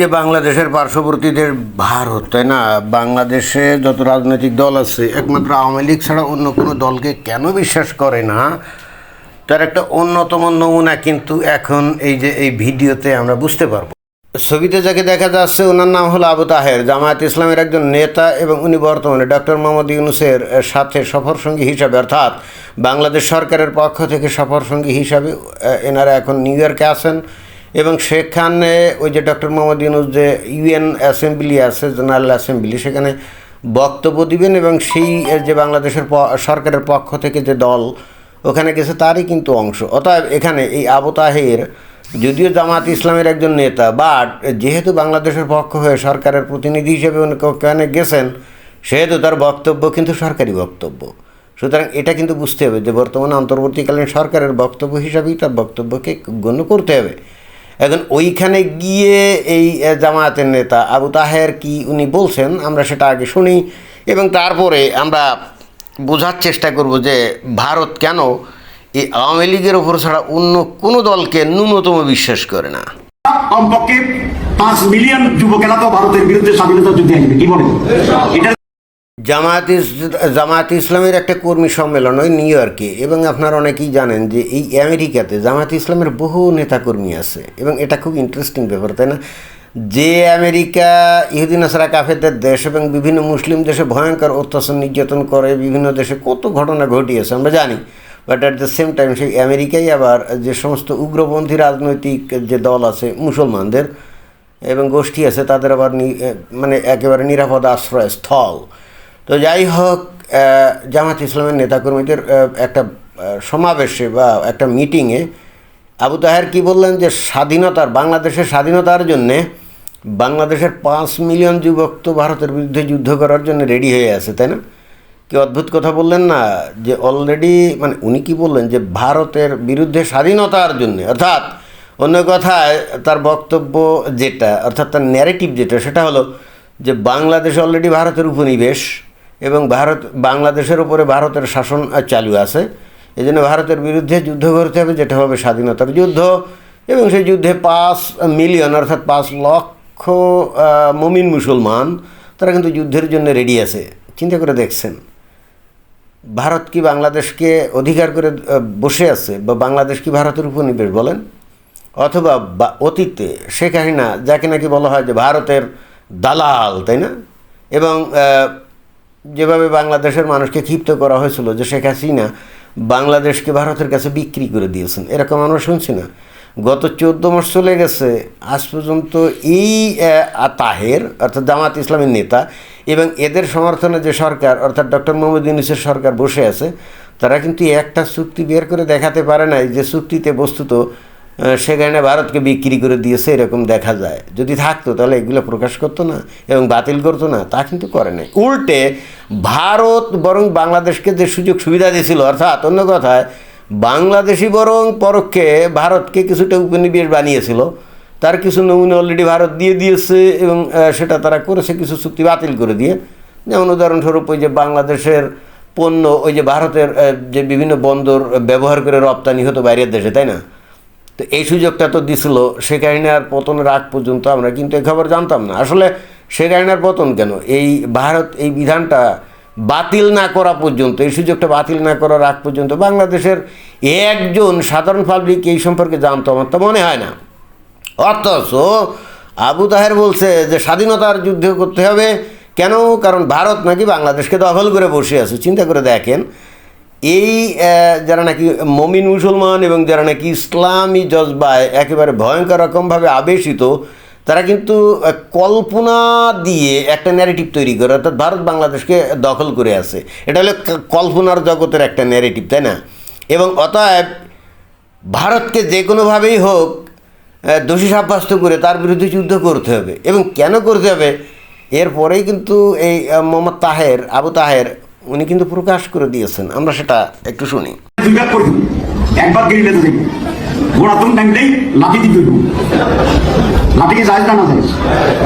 যে বাংলাদেশের পার্শ্ববর্তীদের ভারত, তাই না? বাংলাদেশে যত রাজনৈতিক দল আছে, একমাত্র আওয়ামী লীগ ছাড়া অন্য কোনো দলকে কেন বিশ্বাস করে না? তার একটা অন্যতম নমুনা কিন্তু এখন এই যে এই ভিডিওতে আমরা বুঝতে পারব। ছবিতে যাকে দেখা যাচ্ছে, ওনার নাম হলো আবু তাহের। জামায়াত ইসলামের একজন নেতা এবং উনি বর্তমানে ডক্টর মোহাম্মদ ইউনুসের সাথে সফরসঙ্গী হিসাবে, অর্থাৎ বাংলাদেশ সরকারের পক্ষ থেকে সফরসঙ্গী হিসাবে এনারা এখন নিউ ইয়র্কে আছেন। এবং সেখানে ওই যে ডক্টর মোহাম্মদ ইউনুস যে ইউএন অ্যাসেম্বলি আছে, জেনারেল অ্যাসেম্বলি, সেখানে বক্তব্য দিবেন এবং সেই যে বাংলাদেশের সরকারের পক্ষ থেকে যে দল, ওখানে গেছে তারই কিন্তু অংশ। অতএব এখানে এই আবু তাহের, যদিও জামাত ইসলামের একজন নেতা, বাট যেহেতু বাংলাদেশের পক্ষ হয়ে সরকারের প্রতিনিধি হিসেবে উনি ওখানে গেছেন, সেহেতু তার বক্তব্য কিন্তু সরকারি বক্তব্য। সুতরাং এটা কিন্তু বুঝতে হবে যে বর্তমানে অন্তর্বর্তীকালীন সরকারের বক্তব্য হিসাবেই তার বক্তব্যকে গণ্য করতে হবে। এখন ওইখানে গিয়ে এই জামায়াতের নেতা আবু তাহের কি উনি বলছেন? আমরা সেটা আগে শুনি এবং তারপরে আমরা বোঝার চেষ্টা করব যে ভারত কেন এই আওয়ামী লীগের ওপর ছাড়া অন্য কোনো দলকে ন্যূনতম বিশ্বাস করে না? কমপক্ষে পাঁচ মিলিয়ন যুবকেরা তো ভারতের বিরুদ্ধে স্বাধীনতা যুদ্ধে আসবে। কি বলে এটা জামায়াত জামায়াত ইসলামের একটা কর্মী সম্মেলন হয় নিউ ইয়র্কে। এবং আপনারা অনেকেই জানেন যে এই আমেরিকাতে জামায়াত ইসলামের বহু নেতাকর্মী আছে। এবং এটা খুব ইন্টারেস্টিং ব্যাপার, তাই না? যে আমেরিকা ইহুদিন আসারা কাফেরদের দেশ এবং বিভিন্ন মুসলিম দেশে ভয়ঙ্কর অত্যাচার, নির্যাতন করে বিভিন্ন দেশে কত ঘটনা ঘটিয়েছে, আমরা জানি। But at the same time সেই আমেরিকাই আবার যে সমস্ত উগ্রপন্থী রাজনৈতিক যে দল আছে, মুসলমানদের এবং গোষ্ঠী আছে, তাদের আবার মানে একেবারে নিরাপদ আশ্রয়স্থল তো যাই হোক জামাত ইসলামের নেতাকর্মীদের একটা সমাবেশে বা একটা মিটিংয়ে আবু তাহের কি বললেন যে স্বাধীনতার, বাংলাদেশের স্বাধীনতার জন্যে বাংলাদেশের পাঁচ মিলিয়ন যুবক তো ভারতের বিরুদ্ধে যুদ্ধ করার জন্য রেডি হয়ে আছে, তাই না? কি অদ্ভুত কথা বললেন না যে অলরেডি মানে উনি কি বললেন যে ভারতের বিরুদ্ধে স্বাধীনতার জন্য, অর্থাৎ অন্য কথায় তার বক্তব্য যেটা, অর্থাৎ তার ন্যারেটিভ যেটা, সেটা হলো যে বাংলাদেশ অলরেডি ভারতের উপনিবেশ এবং ভারত, বাংলাদেশের উপরে ভারতের শাসন চালু আছে। এই জন্য ভারতের বিরুদ্ধে যুদ্ধ করতে হবে, যেটা হবে স্বাধীনতার যুদ্ধ। এবং সেই যুদ্ধে পাঁচ মিলিয়ন, অর্থাৎ পাঁচ লক্ষ মমিন মুসলমান, তারা কিন্তু যুদ্ধের জন্য রেডি আছে। চিন্তা করে দেখছেন। ভারত কি বাংলাদেশকে অধিকার করে বসে আছে, বা বাংলাদেশ কি ভারতের উপনিবেশ বলেন? অথবা অতীতে শেখ হাসিনা, যাকে নাকি বলা হয় যে ভারতের দালাল, তাই না? এবং যেভাবে বাংলাদেশের মানুষকে ক্ষিপ্ত করা হয়েছিল যে শেখ হাসিনা বাংলাদেশকে ভারতের কাছে বিক্রি করে দিয়েছেন, এরকম আমরা শুনছি না। গত চোদ্দ মাস চলে গেছে, আজ পর্যন্ত এই তাহের, অর্থাৎ জামাত ইসলামের নেতা এবং এদের সমর্থনে যে সরকার, অর্থাৎ ডক্টর মোহাম্মদ ইউনুসের সরকার বসে আছে, তারা কিন্তু একটা চুক্তি বের করে দেখাতে পারে নাই যে চুক্তিতে বস্তুত সেখানে ভারতকে বিক্রি করে দিয়েছে, এরকম দেখা যায়। যদি থাকতো, তাহলে এগুলো প্রকাশ করতো না এবং বাতিল করতো না, তা কিন্তু করে নাই। উল্টে ভারত বরং বাংলাদেশকে যে সুযোগ সুবিধা দিয়েছিল, অর্থাৎ অন্য কথায়, বাংলাদেশি বরং পরোক্ষে ভারতকে কিছুটা উপনিবেশ বানিয়েছিল, তার কিছু নমুনা অলরেডি ভারত দিয়ে দিয়েছে এবং সেটা তারা করেছে, কিছু চুক্তি বাতিল করে দিয়ে। যেমন উদাহরণস্বরূপ ওই যে বাংলাদেশের পণ্য, ওই যে ভারতের যে বিভিন্ন বন্দর ব্যবহার করে রপ্তানি হতো বাইরের দেশে, তাই না? তো এই সুযোগটা তো দিছিল শেখ হাসিনার পতনের আগ পর্যন্ত আমরা কিন্তু এ খবর জানতাম না। আসলে শেখ হাসিনার পতন কেন? এই ভারত, এই বিধানটা বাতিল না করা পর্যন্ত, এই সুযোগটা বাতিল না করার আগ পর্যন্ত বাংলাদেশের একজন সাধারণ পাবলিক এই সম্পর্কে জানতো আমার তো মনে হয় না। অথচ আবু তাহের বলছে যে স্বাধীনতার যুদ্ধ করতে হবে। কেন? কারণ ভারত নাকি বাংলাদেশকে দখল করে বসে আছে। চিন্তা করে দেখেন এই যারা নাকি মমিন মুসলমান এবং যারা নাকি ইসলামী জজবায় একেবারে ভয়ঙ্কর রকমভাবে আবেশিত, তারা কিন্তু কল্পনা দিয়ে একটা ন্যারেটিভ তৈরি করে, অর্থাৎ ভারত বাংলাদেশকে দখল করে আছে। এটা হলো কল্পনার জগতের একটা ন্যারেটিভ তাই না? এবং অতএব ভারতকে যে কোনোভাবেই হোক দোষী সাব্যস্ত করে তার বিরুদ্ধে যুদ্ধ করতে হবে। এবং কেন করতে হবে? এরপরেই কিন্তু এই মোহাম্মদ তাহের, আবু তাহের উনি কিন্তু প্রকাশ করে দিয়েছেন। আমরা সেটা একটু শুনি। একবার গেরিলে তো দেখব ঘোড়া তুমি লাঠি দিয়ে দেবো লাঠিকে জায়জ না না জায়জ।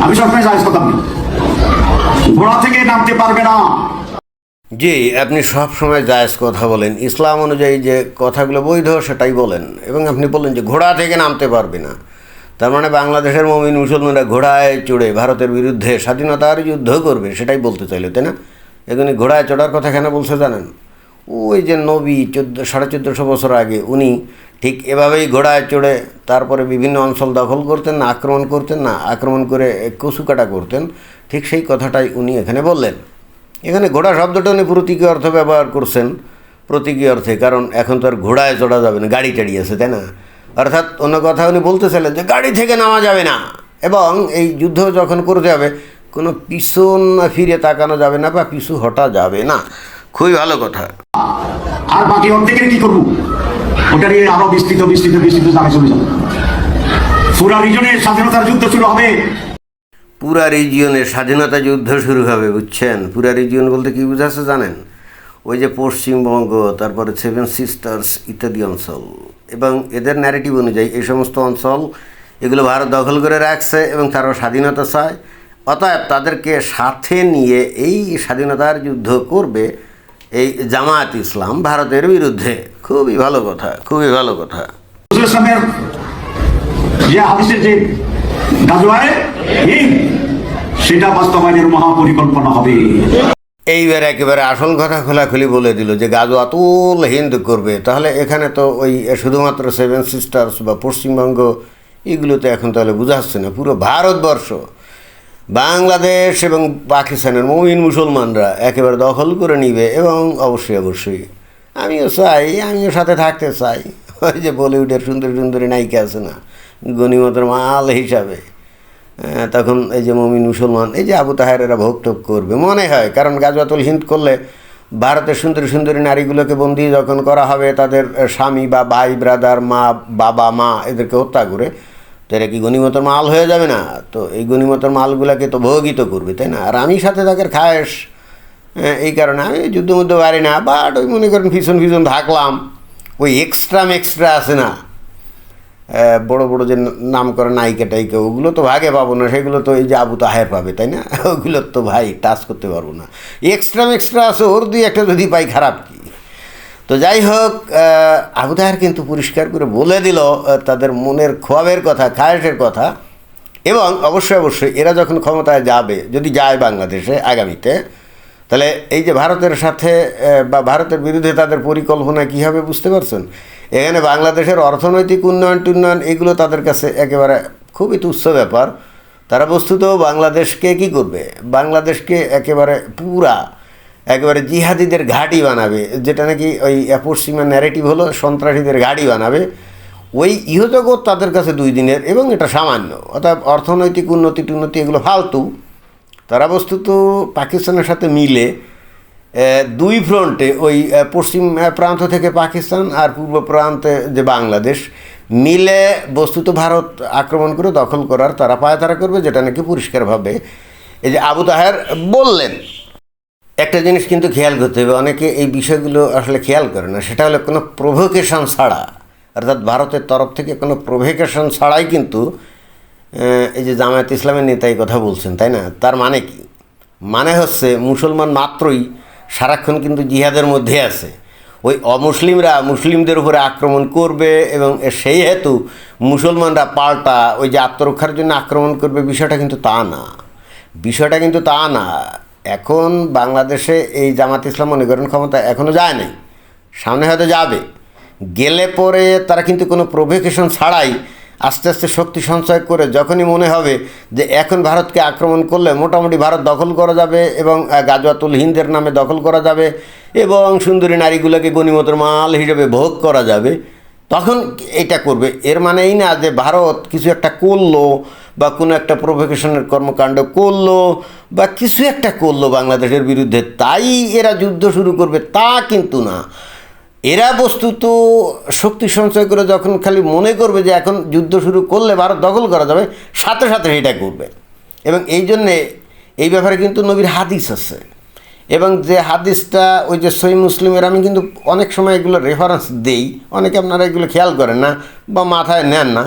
আমি সবসময় জায়জ কথা বলি। ঘোড়া থেকে নামতে পারবে না। জি আপনি সব সময় জায়েজ কথা বলেন। ইসলাম অনুযায়ী যে কথাগুলো বৈধ সেটাই বলেন। এবং আপনি বললেন যে ঘোড়া থেকে নামতে পারবে না। তার মানে বাংলাদেশের মমিন মুসলমানরা ঘোড়ায় চড়ে ভারতের বিরুদ্ধে স্বাধীনতার যুদ্ধ করবে সেটাই বলতে চাইলো তাই না? এখানে ঘোড়ায় চড়ার কথা কেন বলছে জানেন? ওই যে নবী চোদ্দ, সাড়ে চোদ্দোশো বছর আগে উনি ঠিক এভাবেই ঘোড়ায় চড়ে তারপরে বিভিন্ন অঞ্চল দখল করতেন না আক্রমণ করতেন, না, আক্রমণ করে কচুকাটা করতেন, ঠিক সেই কথাটাই উনি এখানে বললেন। এখানে ঘোড়া শব্দটা উনি প্রতীকী অর্থ ব্যবহার করছেন, প্রতীকী অর্থে, কারণ এখন তো আর ঘোড়ায় চড়া যাবে না, গাড়ি আছে তাই না? অর্থাৎ অন্য কথা উনি বলতে চাইলেন যে গাড়ি থেকে নামা যাবে না, এবং এই যুদ্ধ যখন করতে হবে কোনো পিছন ফিরে তাকানো যাবে না বা পিছু হটা যাবে না। খুবই ভালো কথা। আর বাকি অর্ধেকের কি করব? ওটা নিয়ে আরও বিস্তৃত বিস্তৃত বিস্তৃত জায়গায় চলে যাবে। পুরা রিজনের স্বাধীনতার যুদ্ধ শুরু হবে। পুরা রিজিয়নের স্বাধীনতা যুদ্ধ শুরু হবে বুঝছেন? পুরা রিজিয়ন বলতে কি বুঝাচ্ছে জানেন? ওই যে পশ্চিমবঙ্গ তারপরে সেভেন সিস্টার্স ইত্যাদি অঞ্চল। এবং এদের ন্যারেটিভ অনুযায়ী এই সমস্ত অঞ্চল এগুলো ভারত দখল করে রাখছে এবং তারা স্বাধীনতা চায়। অতএব তাদেরকে সাথে নিয়ে এই স্বাধীনতার যুদ্ধ করবে এই জামায়াত ইসলাম ভারতের বিরুদ্ধে। খুবই ভালো কথা খুবই ভালো কথা। সেটা বাস্তবায়নের মহাপরিকল্পনা হবে। এইবার একেবারে আসল কথা খোলাখুলি বলে দিল যে গাজো আতুল হিন্দ করবে। তাহলে এখানে তো ওই শুধুমাত্র সেভেন সিস্টার্স বা পশ্চিমবঙ্গ এগুলো তো এখন তাহলে বোঝাচ্ছে না। পুরো ভারতবর্ষ বাংলাদেশ এবং পাকিস্তানের মমিন মুসলমানরা একেবারে দখল করে নিবে এবং অবশ্যই অবশ্যই। আমিও চাই, আমিও সাথে থাকতে চাই। ওই যে বলিউডের সুন্দর, সুন্দরী নায়িকা আছে না, গণিমতের মাল হিসাবে। তখন এই যে মমিন মুসলমান, এই যে আবু তাহেরেরা ভোগ করবে, মনে হয়, কারণ গাজওয়াতুল হিন্দ করলে ভারতের সুন্দরী সুন্দরী নারীগুলোকে বন্দি যখন করা হবে, তাদের স্বামী বা ভাই ব্রাদার মা, বাবা, মা, এদেরকে হত্যা করে তো কি গণিমতের মাল হয়ে যাবে না? তো এই গণিমতের মালগুলোকে তো ভোগিত করবে তাই না? আর আমি সাথে তাদের খায়েস আহ, এই কারণে আমি যুদ্ধ মধ্যে পারি না বাট ওই মনে করেন ভীষণ ভীষণ থাকলাম ওই এক্সট্রা এক্সট্রা আছে না? বড় বড় যে নাম করে নায়িকা টাইকা ওগুলো তো ভাগে পাবো না সেগুলো তো এই যে আবু তাহের পাবে তাই না? ওগুলো তো ভাই টাচ করতে পারব না। এক্সট্রা এক্সট্রা আছে ওর দুই একটা যদি পাই খারাপ কি? তো যাই হোক আহ, আবু তাহের কিন্তু পরিষ্কার করে বলে দিল তাদের মনের খোয়াবের কথা খায়েশের কথা। এবং অবশ্যই অবশ্যই এরা যখন ক্ষমতায় যাবে যদি যায় বাংলাদেশে আগামীতে তাহলে এই যে ভারতের সাথে বা ভারতের বিরুদ্ধে তাদের পরিকল্পনা কী হবে বুঝতে পারছেন? এখানে বাংলাদেশের অর্থনৈতিক উন্নয়ন টুন্নয়ন এগুলো তাদের কাছে একেবারে খুবই তুচ্ছ ব্যাপার। তারা বস্তুত বাংলাদেশকে কি করবে? বাংলাদেশকে একেবারে পুরা একেবারে জিহাদিদের ঘাঁটি বানাবে, যেটা নাকি ওই পশ্চিমা ন্যারেটিভ হলো, সন্ত্রাসীদের ঘাঁটি বানাবে, ওই ইহজগৎ তাদের কাছে দুই দিনের এবং এটা সামান্য। অর্থাৎ অর্থনৈতিক উন্নতি টুন্নতি এগুলো ফালতু। তারা বস্তুত পাকিস্তানের সাথে মিলে দুই ফ্রন্টে ওই পশ্চিম প্রান্ত থেকে পাকিস্তান আর পূর্ব প্রান্তে যে বাংলাদেশ, মিলে বস্তুত ভারত আক্রমণ করে দখল করার তারা পায়তারা করবে, যেটা নাকি পরিষ্কারভাবে এই যে আবু তাহের বললেন। একটা জিনিস কিন্তু খেয়াল করতে হবে, অনেকে এই বিষয়গুলো আসলে খেয়াল করে না। সেটা হলো কোনো প্রভোকেশন ছাড়া, অর্থাৎ ভারতের তরফ থেকে কোনো প্রভোকেশন ছাড়াই কিন্তু এই যে জামায়াত ইসলামের নেতাই কথা বলছেন, তাই না? তার মানে কি? মানে হচ্ছে মুসলমান মাত্রই সারাক্ষণ কিন্তু জিহাদের মধ্যে আছে। ওই অমুসলিমরা মুসলিমদের উপরে আক্রমণ করবে এবং সেই হেতু মুসলমানরা পাল্টা ওই যে আত্মরক্ষার জন্য আক্রমণ করবে, বিষয়টা কিন্তু তা না। বিষয়টা কিন্তু তা না। এখন বাংলাদেশে এই জামাত ইসলাম মনে করেন ক্ষমতা এখনও যায় নাই। সামনে হয়তো যাবে। গেলে পরে তারা কিন্তু কোনো প্রভোকেশন ছাড়াই আস্তে আস্তে শক্তি সঞ্চয় করে যখনই মনে হবে যে এখন ভারতকে আক্রমণ করলে মোটামুটি ভারত দখল করা যাবে এবং গাজওয়াতুল হিন্দের নামে দখল করা যাবে এবং সুন্দরী নারীগুলোকে গণিমতের মাল হিসেবে ভোগ করা যাবে। তখন এটা করবে। এর মানে এই না যে ভারত কিছু একটা করল বা কোনো একটা প্রভোকেশনের কর্মকাণ্ড করল বা কিছু একটা করল বাংলাদেশের বিরুদ্ধে, তাই এরা যুদ্ধ শুরু করবে, তা কিন্তু না। এরা বস্তুত শক্তি সঞ্চয় করে যখন খালি মনে করবে যে এখন যুদ্ধ শুরু করলে ভারত দখল করা যাবে, সাথে সাথে এটা করবে। এবং এই জন্যে এই ব্যাপারে কিন্তু নবীর হাদিস আছে। এবং যে হাদিসটা ওই যে সই মুসলিমের, আমি কিন্তু অনেক সময় এগুলো রেফারেন্স দেই, অনেকে আপনারা এগুলো খেয়াল করেন না বা মাথায় নেন না।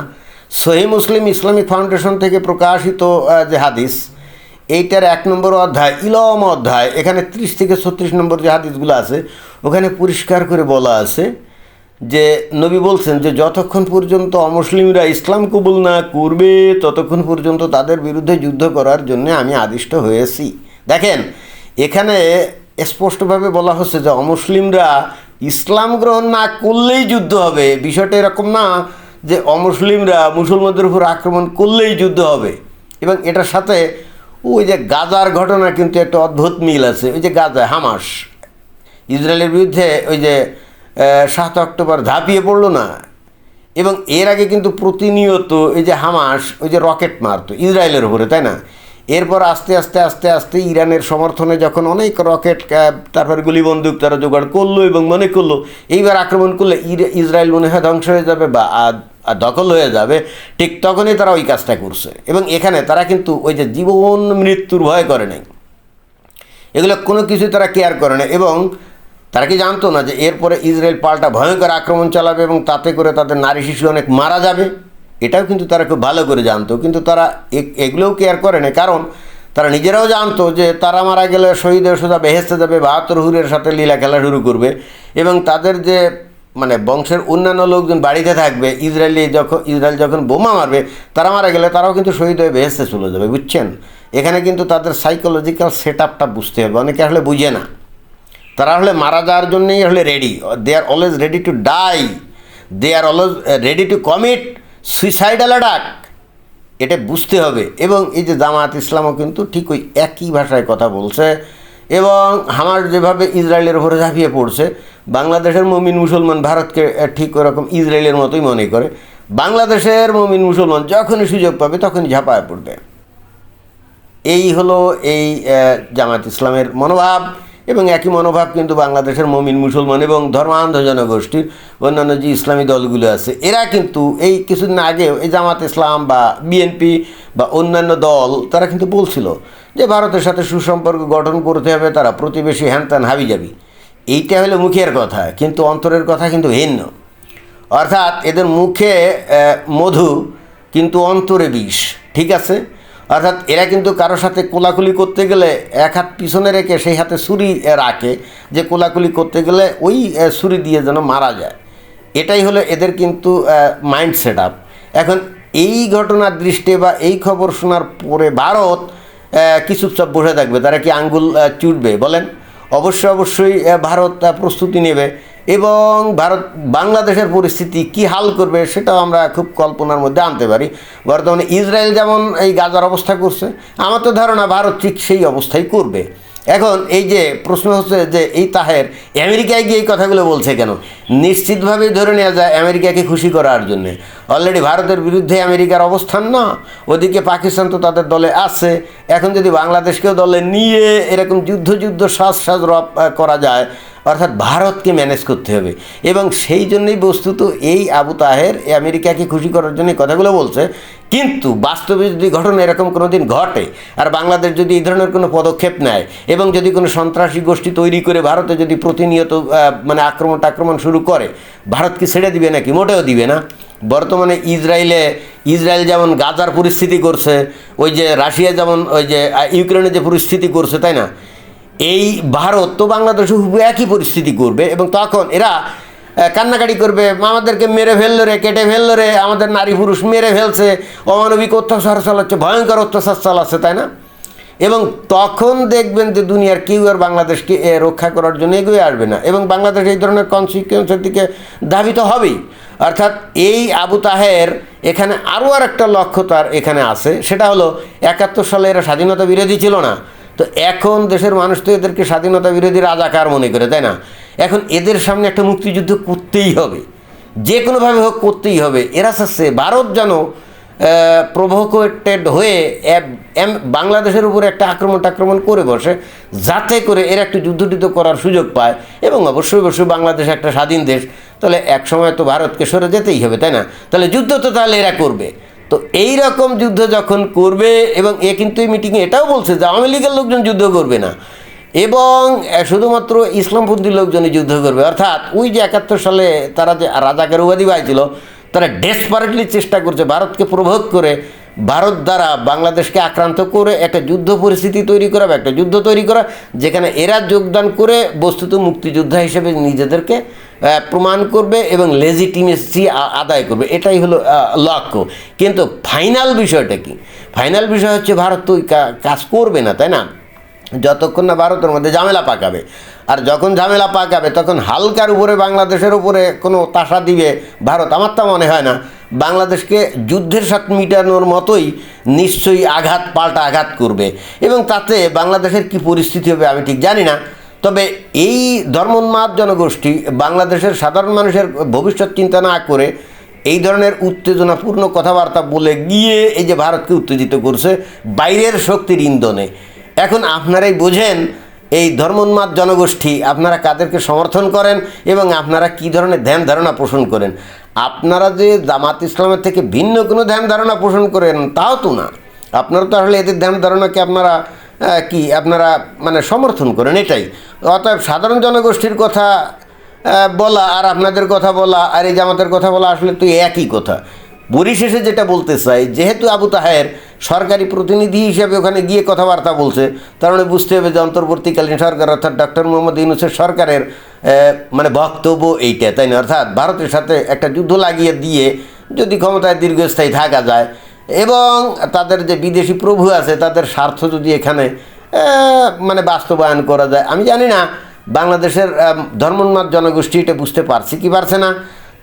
সহি মুসলিম ইসলামিক ফাউন্ডেশন থেকে প্রকাশিত যে হাদিস, এইটার এক নম্বর অধ্যায়, ইলম অধ্যায়, এখানে ত্রিশ থেকে ছত্রিশ নম্বর যে হাদিসগুলো আছে, ওখানে পরিষ্কার করে বলা আছে যে নবী বলছেন যে যতক্ষণ পর্যন্ত অমুসলিমরা ইসলাম কবুল না করবে, ততক্ষণ পর্যন্ত তাদের বিরুদ্ধে যুদ্ধ করার জন্য আমি আদিষ্ট হয়েছি। দেখেন, এখানে স্পষ্টভাবে বলা হচ্ছে যে অমুসলিমরা ইসলাম গ্রহণ না করলেই যুদ্ধ হবে। বিষয়টা এরকম না যে অমুসলিমরা মুসলমানদের উপর আক্রমণ করলেই যুদ্ধ হবে। এবং এটার সাথে ওই যে গাজার ঘটনা কিন্তু একটা অদ্ভুত মিল আছে। ওই যে গাজা, হামাস। ইসরায়েলের বিরুদ্ধে ওই যে সাত অক্টোবর ঝাঁপিয়ে পড়ল না? এবং এর আগে কিন্তু প্রতিনিয়ত এই যে হামাস, ওই যে রকেট মারতো ইসরায়েলের উপরে, তাই না? এরপর আস্তে আস্তে আস্তে আস্তে ইরানের সমর্থনে যখন অনেক রকেট তারপর গুলি বন্দুক তারা জোগাড় করল এবং মনে করল, এইবার আক্রমণ করলে ইসরায়েল মনে হয় ধ্বংস হয়ে যাবে বা আর দখল হয়ে যাবে, ঠিক তখনই তারা ওই কাজটা করছে। এবং এখানে তারা কিন্তু ওই যে জীবন মৃত্যুর ভয় করে নাই। এগুলো কোনো কিছু তারা কেয়ার করে না এবং তারা কি জানতো না যে এরপরে ইসরায়েল পাল্টা ভয়ঙ্কর আক্রমণ চালাবে এবং তাতে করে তাদের নারী শিশু অনেক মারা যাবে? এটাও কিন্তু তারা খুব ভালো করে জানতো। কিন্তু তারা এগুলোও কেয়ার করে না কারণ তারা নিজেরাও জানতো যে তারা মারা গেলে শহীদের সোজা বেহেস্তে যাবে, বাহাত্তর হুরের সাথে লীলা খেলা শুরু করবে। এবং তাদের যে মানে বংশের অন্যান্য লোকজন বাড়িতে থাকবে, ইসরায়েলি যখন, ইসরায়েল যখন বোমা মারবে, তারা মারা গেলে তারাও কিন্তু শহীদ হয়ে বেহেস্তে চলে যাবে, বুঝছেন? এখানে কিন্তু তাদের সাইকোলজিক্যাল সেট আপটা বুঝতে হবে, অনেকে আসলে বুঝে না। তারা হলে মারা যাওয়ার জন্যই হলে ready they are always ready to die they are always ready to commit suicidal attack এটা বুঝতে হবে। এবং এই যে জামাত ইসলামও কিন্তু ঠিক ওই একই ভাষায় কথা বলছে এবং হামার যেভাবে ইসরায়েলের উপরে ঝাঁপিয়ে পড়ছে, বাংলাদেশের মমিন মুসলমান ভারতকে ঠিক ওরকম ইসরায়েলের মতোই মনে করে। বাংলাদেশের মমিন মুসলমান যখনই সুযোগ পাবে, তখনই ঝাঁপায় পড়বে। এই হলো এই জামাত ইসলামের মনোভাব এবং একই মনোভাব কিন্তু বাংলাদেশের মমিন মুসলমান এবং ধর্মান্ধ জনগোষ্ঠীর অন্যান্য যে ইসলামী দলগুলো আছে, এরা কিন্তু এই কিছুদিন আগে এই জামাত ইসলাম বা বিএনপি বা অন্যান্য দল, তারা কিন্তু বলছিল যে ভারতের সাথে সুসম্পর্ক গঠন করতে হবে, তারা প্রতিবেশী হ্যান ত্যান হাবি যাবি। এইটা হলো মুখের কথা, কিন্তু অন্তরের কথা কিন্তু ভিন্ন। অর্থাৎ এদের মুখে মধু, কিন্তু অন্তরে বিষ, ঠিক আছে? অর্থাৎ এরা কিন্তু কারোর সাথে কোলাকুলি করতে গেলে এক হাত পিছনে রেখে সেই হাতে ছুরি রাখে, যে কোলাকুলি করতে গেলে ওই ছুরি দিয়ে যেন মারা যায়। এটাই হলো এদের কিন্তু মাইন্ড সেট আপ। এখন এই ঘটনার দৃষ্টে বা এই খবর শোনার পরে ভারত কি চুপচাপ বসে থাকবে? তারা কি আঙ্গুল চুটবে? বলেন। অবশ্যই অবশ্যই ভারত প্রস্তুতি নেবে। এবং ভারত, বাংলাদেশের পরিস্থিতি কি হাল করবে সেটাও আমরা খুব কল্পনার মধ্যে আনতে পারি। বর্তমানে ইসরায়েল যেমন এই গাজার অবস্থা করছে, আমার তো ধারণা ভারত ঠিক সেই অবস্থাই করবে। এখন এই যে প্রশ্ন হচ্ছে যে এই তাহের আমেরিকায় গিয়ে এই কথাগুলো বলছে কেন? নিশ্চিতভাবেই ধরে নেওয়া যায় আমেরিকাকে খুশি করার জন্যে। অলরেডি ভারতের বিরুদ্ধে আমেরিকার অবস্থান না, ওদিকে পাকিস্তান তো তাদের দলে আছে। এখন যদি বাংলাদেশকেও দলে নিয়ে এরকম যুদ্ধ যুদ্ধ সাজ সাজ রব করা যায়, অর্থাৎ ভারতকে ম্যানেজ করতে হবে। এবং সেই জন্যই বস্তুত এই আবু তাহের আমেরিকাকে খুশি করার জন্য কথাগুলো বলছে। কিন্তু বাস্তবে যদি ঘটনা এরকম কোনো দিন ঘটে, আর বাংলাদেশ যদি এই ধরনের কোনো পদক্ষেপ নেয় এবং যদি কোনো সন্ত্রাসী গোষ্ঠী তৈরি করে ভারতে যদি প্রতিনিয়ত মানে আক্রমণ টাক্রমণ শুরু করে ভারতকে ছেড়ে দিবে নাকি? মোটেও দিবে না। বর্তমানে ইসরায়েলে, ইসরায়েল যেমন গাজার পরিস্থিতি করছে, ওই যে রাশিয়া যেমন, ওই যে ইউক্রেনে যে পরিস্থিতি করছে, তাই না? এই ভারত তো বাংলাদেশ একই পরিস্থিতি করবে এবং তখন এরা কান্নাকাটি করবে, আমাদেরকে মেরে ফেলল রে, কেটে ফেলল রে, আমাদের নারী পুরুষ মেরে ফেলছে, অমানবিক অত্যাচার চালাচ্ছে, ভয়ঙ্কর অত্যাচার চালাচ্ছে, তাই না? এবং তখন দেখবেন যে দুনিয়ার কেউ আর বাংলাদেশকে এ, রক্ষা করার জন্য এগিয়ে আসবে না। এবং বাংলাদেশ এই ধরনের কনসিকুয়েন্সের দিকে ধাবিত হবেই। অর্থাৎ এই আবু তাহের এখানে আরও আর একটা লক্ষ্য তার এখানে আছে। সেটা হলো একাত্তর সালে এরা স্বাধীনতা বিরোধী ছিল না। তো এখন দেশের মানুষ তো এদেরকে স্বাধীনতা বিরোধী রাজাকার মনে করে তাই না? এখন এদের সামনে একটা মুক্তিযুদ্ধ করতেই হবে। যে কোনোভাবে হোক করতেই হবে। এরা চাচ্ছে ভারত যেন প্রভোকেটেড হয়ে বাংলাদেশের উপরে একটা আক্রমণ টাক্রমণ করে বসে, যাতে করে এরা একটু যুদ্ধটিত করার সুযোগ পায়। এবং অবশ্যই অবশ্যই বাংলাদেশ একটা স্বাধীন দেশ, তাহলে এক সময় তো ভারতকে সরে যেতেই হবে, তাই না? তাহলে যুদ্ধ তো তাহলে এরা করবে। তো এই রকম যুদ্ধ যখন করবে, এবং এ কিন্তু এই মিটিংয়ে এটাও বলছে যে আওয়ামী লীগের লোকজন যুদ্ধ করবে না। এবং শুধুমাত্র ইসলামপন্থী লোকজনই যুদ্ধ করবে। অর্থাৎ ওই যে একাত্তর সালে তারা যে রাজাকের উপাধি পাইছিল তারা ডেসপারেটলি চেষ্টা করছে ভারতকে প্রভোগ করে, ভারত দ্বারা বাংলাদেশকে আক্রান্ত করে একটা যুদ্ধ পরিস্থিতি তৈরি করা বা একটা যুদ্ধ তৈরি করা, যেখানে এরা যোগদান করে বস্তুত মুক্তিযোদ্ধা হিসেবে নিজেদেরকে প্রমাণ করবে এবং লেজিটিমেসি আদায় করবে। এটাই হলো লক্ষ্য। কিন্তু ফাইনাল বিষয়টা কি? ফাইনাল বিষয় হচ্ছে ভারত তো কাজ করবে না, তাই না? যতক্ষণ না ভারতের মধ্যে ঝামেলা পাকাবে। আর যখন ঝামেলা পাকাবে, তখন হালকার উপরে বাংলাদেশের উপরে কোনো তাসা দিবে ভারত। আমার তা মনে হয় না, বাংলাদেশকে যুদ্ধের সাথে মিটানোর মতোই নিশ্চয়ই আঘাত, পাল্টা আঘাত করবে। এবং তাতে বাংলাদেশের কি পরিস্থিতি হবে আমি ঠিক জানি না। তবে এই ধর্মোন্মাদ জনগোষ্ঠী বাংলাদেশের সাধারণ মানুষের ভবিষ্যৎ চিন্তা না করে এই ধরনের উত্তেজনাপূর্ণ কথাবার্তা বলে গিয়ে এই যে ভারতকে উত্তেজিত করছে, বাইরের শক্তির ইন্ধনে। এখন আপনারাই বোঝেন এই ধর্মোন্মাদ জনগোষ্ঠী আপনারা কাদেরকে সমর্থন করেন এবং আপনারা কি ধরনের ধ্যান ধারণা পোষণ করেন? আপনারা যে জামাত ইসলামের থেকে ভিন্ন কোনো ধ্যান ধারণা পোষণ করেন তাও তো না। আপনারা তো আসলে এদের ধ্যান ধারণাকে আপনারা কি আপনারা মানে সমর্থন করেন এটাই। অতএব সাধারণ জনগোষ্ঠীর কথা বলা আর আপনাদের কথা বলা আর এই জামাতের কথা বলা আসলে তো একই কথা। পরিশেষে যেটা বলতে চাই, যেহেতু আবু তাহের সরকারি প্রতিনিধি হিসেবে ওখানে গিয়ে কথাবার্তা বলছে, তার মানে বুঝতে হবে যে অন্তর্বর্তীকালীন সরকার অর্থাৎ ডক্টর মোহাম্মদ ইউনুসের সরকারের মানে বক্তব্য এইটা, তাই না? অর্থাৎ ভারতের সাথে একটা যুদ্ধ লাগিয়ে দিয়ে যদি ক্ষমতায় দীর্ঘস্থায়ী থাকা যায়, এবং তাদের যে বিদেশি প্রভু আছে, তাদের স্বার্থ যদি এখানে মানে বাস্তবায়ন করা যায়, আমি জানি না, বাংলাদেশের ধর্মোন্মাদ জনগোষ্ঠী এটা বুঝতে পারছে কি পারছে না।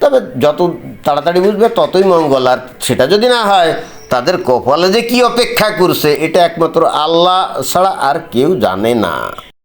তবে যত তাড়াতাড়ি বুঝবে ততই মঙ্গল, আর সেটা যদি না হয়, তাদের কপালে যে কি অপেক্ষা করছে, এটা একমাত্র আল্লাহ ছাড়া আর কেউ জানে না।